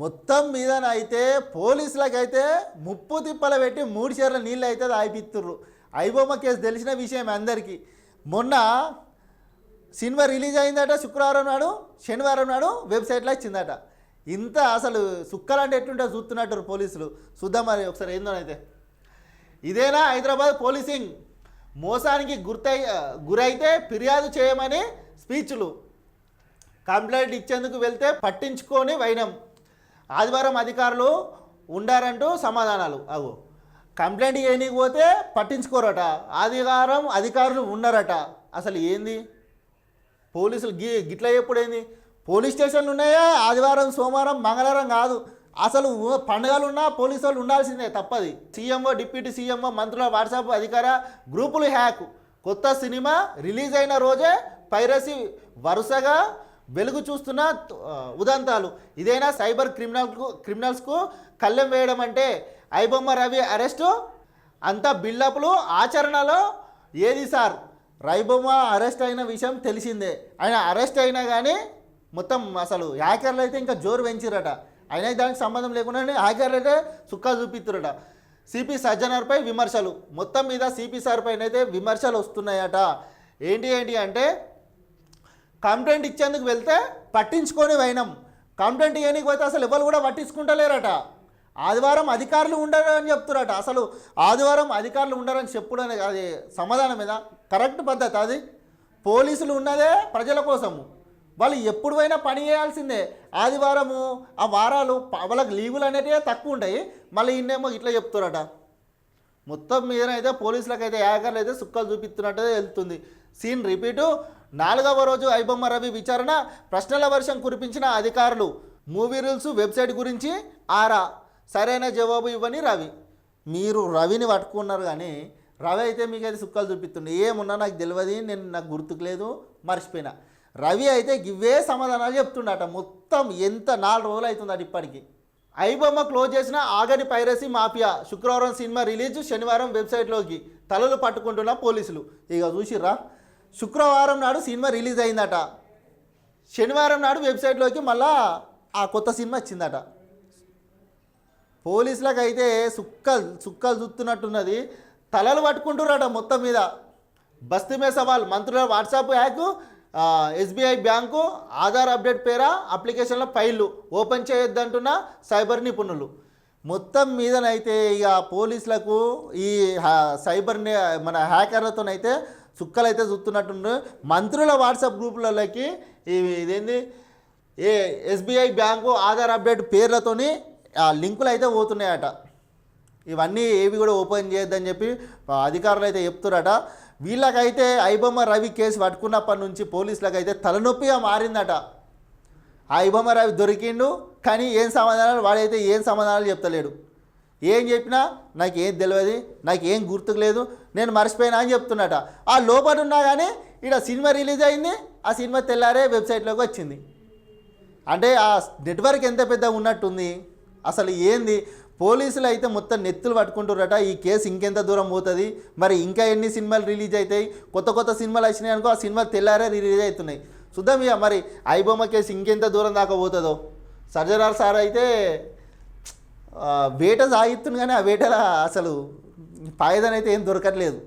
మొత్తం మీదనైతే పోలీసులకైతే ముప్పు తిప్పలు పెట్టి మూడు చీరల నీళ్ళు అయితే తాగిపిస్తుర్రు ఐబొమ్మ కేసు తెలిసిన విషయం అందరికీ. మొన్న సినిమా రిలీజ్ అయిందట శుక్రవారం నాడు శనివారం నాడు వెబ్సైట్లో వచ్చిందట ఇంత అసలు సుక్కలంటే ఎట్లుంటే చూస్తున్నట్టు పోలీసులు. చూద్దాం మరి ఒకసారి ఏందో అయితే. ఇదేనా హైదరాబాద్ పోలీసింగ్? మోసానికి గుర్తై గురైతే ఫిర్యాదు చేయమని స్పీచ్లు. కంప్లైంట్ ఇచ్చేందుకు వెళ్తే పట్టించుకొని వైనం. ఆదివారం అధికారులు ఉండారంటూ సమాధానాలు. అవు. కంప్లైంట్ చేయనీకి పోతే పట్టించుకోరట. ఆదివారం అధికారులు ఉన్నారట. అసలు ఏంది? పోలీసులు గి గిట్ల ఎప్పుడైంది పోలీస్ స్టేషన్లు ఉన్నాయా? ఆదివారం సోమవారం మంగళవారం కాదు. అసలు పండుగలు ఉన్నా పోలీసు వాళ్ళు ఉండాల్సిందే తప్పది. సీఎంఓ డిప్యూటీ సీఎంఓ మంత్రుల వాట్సాప్ అధికార గ్రూపులు హ్యాక్. కొత్త సినిమా రిలీజ్ అయిన రోజే పైరసీ వరుసగా వెలుగు చూస్తున్న ఉదంతాలు. ఇదైనా సైబర్ క్రిమినల్కు క్రిమినల్స్కు కళ్ళెం వేయడం అంటే? ఐబొమ్మ రవి అరెస్టు? అంత బిల్డప్లు ఆచరణలో? ఏది సార్? రైబొమ్మ అరెస్ట్ అయిన విషయం తెలిసిందే. ఆయన అరెస్ట్ అయినా కానీ మొత్తం అసలు హ్యాకర్లు అయితే ఇంకా జోరు పెంచిరట. అయినా దానికి సంబంధం లేకుండా హ్యాకర్లు అయితే సుక్కా చూపిస్తురట సిపి సజ్జనర్పై విమర్శలు. మొత్తం మీద సిపి సార్ పైన అయితే విమర్శలు వస్తున్నాయట. ఏంటి ఏంటి అంటే కంప్లైంట్ ఇచ్చేందుకు వెళ్తే పట్టించుకొని పోయినాం కంప్లైంట్ ఇవ్వడానికి పోతే అసలు ఎవరు కూడా పట్టించుకుంటలేరట. ఆదివారం అధికారులు ఉండరు అని చెప్తున్నారట అసలు ఆదివారం అధికారులు ఉండరని చెప్పుడని అది సమాధానం మీద కరెక్ట్ పద్ధతి అది. పోలీసులు ఉన్నదే ప్రజల కోసము వాళ్ళు ఎప్పుడు పోయినా పని చేయాల్సిందే. ఆదివారము ఆ వారాలు వాళ్ళకి లీవులు అనేటివి తక్కువ ఉంటాయి. మళ్ళీ ఇన్నేమో ఇట్లా చెప్తారట. మొత్తం మీదనైతే పోలీసులకు అయితే యాగర్లు అయితే సుక్కలు చూపిస్తున్నట్టు వెళ్తుంది సీన్ రిపీటు. నాలుగవ రోజు ఐబొమ్మ రవి విచారణ. ప్రశ్నల వర్షం కురిపించిన అధికారులు. మూవీ రూల్స్ వెబ్సైట్ గురించి ఆరా. సరైన జవాబు ఇవ్వని రవి. మీరు రవిని పట్టుకున్నారు కానీ రవి అయితే మీకు అయితే సుక్కలు చూపిస్తుండే. ఏమున్నా నాకు తెలియదు నేను నాకు గుర్తుకు లేదు మర్చిపోయినా. రవి అయితే ఇవే సమాధానాలు చెప్తుండట. మొత్తం ఎంత నాలుగు రోజులు అవుతుందట ఇప్పటికి. ఐబొమ్మ క్లోజ్ చేసిన ఆగని పైరసీ మాఫియా శుక్రవారం సినిమా రిలీజ్ శనివారం వెబ్సైట్లోకి తలలు పట్టుకుంటున్న పోలీసులు. ఇక చూసిర్రా? శుక్రవారం నాడు సినిమా రిలీజ్ అయిందట. శనివారం నాడు వెబ్సైట్లోకి మళ్ళా ఆ కొత్త సినిమా వచ్చిందట. పోలీసులకు అయితే సుక్కలు సుక్కలు చూస్తున్నట్టున్నది తలలు పట్టుకుంటున్నారట మొత్తం మీద. బస్తీ మీద సవాల్. మంత్రుల WhatsApp hack SBI bank Aadhaar update పేర అప్లికేషన్ల ఫైళ్ళు ఓపెన్ చేయొద్దంటున్న సైబర్ నిపుణులు. మొత్తం మీదనైతే ఇక పోలీసులకు ఈ సైబర్ మన హ్యాకర్లతోనైతే చుక్కలైతే చూస్తున్నట్టు మంత్రుల వాట్సాప్ గ్రూపులలోకి ఇదేంది? ఏ ఎస్బీఐ బ్యాంకు ఆధార్ అప్డేట్ పేర్లతోని ఆ లింకులు అయితే పోతున్నాయట. ఇవన్నీ ఏవి కూడా ఓపెన్ చేయొద్దని చెప్పి అధికారులు అయితే చెప్తున్నారట వీళ్ళకైతే ఐబొమ్మ రవి కేసు పట్టుకున్నప్పటి నుంచి పోలీసులకు అయితే తలనొప్పిగా మారిందట. ఆ ఐబొమ్మ రవి దొరికిండు కానీ ఏం సమాధానాలు వాడైతే ఏం సమాధానాలు చెప్తలేడు. ఏం చెప్పినా నాకు ఏం తెలియదు నాకు ఏం గుర్తుకు లేదు నేను మర్చిపోయినా అని చెప్తున్నట. ఆ లోపల ఉన్నా కానీ ఇక్కడ సినిమా రిలీజ్ అయింది ఆ సినిమా తెల్లారే వెబ్సైట్లోకి వచ్చింది. అంటే ఆ నెట్వర్క్ ఎంత పెద్దగా ఉన్నట్టుంది అసలు ఏంది? పోలీసులు అయితే మొత్తం నెత్తులు పట్టుకుంటున్నారట ఈ కేసు ఇంకెంత దూరం పోతుంది? మరి ఇంకా ఎన్ని సినిమాలు రిలీజ్ అవుతాయి కొత్త కొత్త సినిమాలు వచ్చినాయి అనుకో ఆ సినిమాలు తెల్లారే రిలీజ్ అవుతున్నాయి చూద్దాం ఇక మరి ఐబొమ్మ కేసు ఇంకెంత దూరం దాకా పోతుందో? సర్జరార్ సార్ అయితే వేట సాగిస్తుంది కానీ ఆ వేటల అసలు పాయదనైతే ఏం దొరకట్లేదు.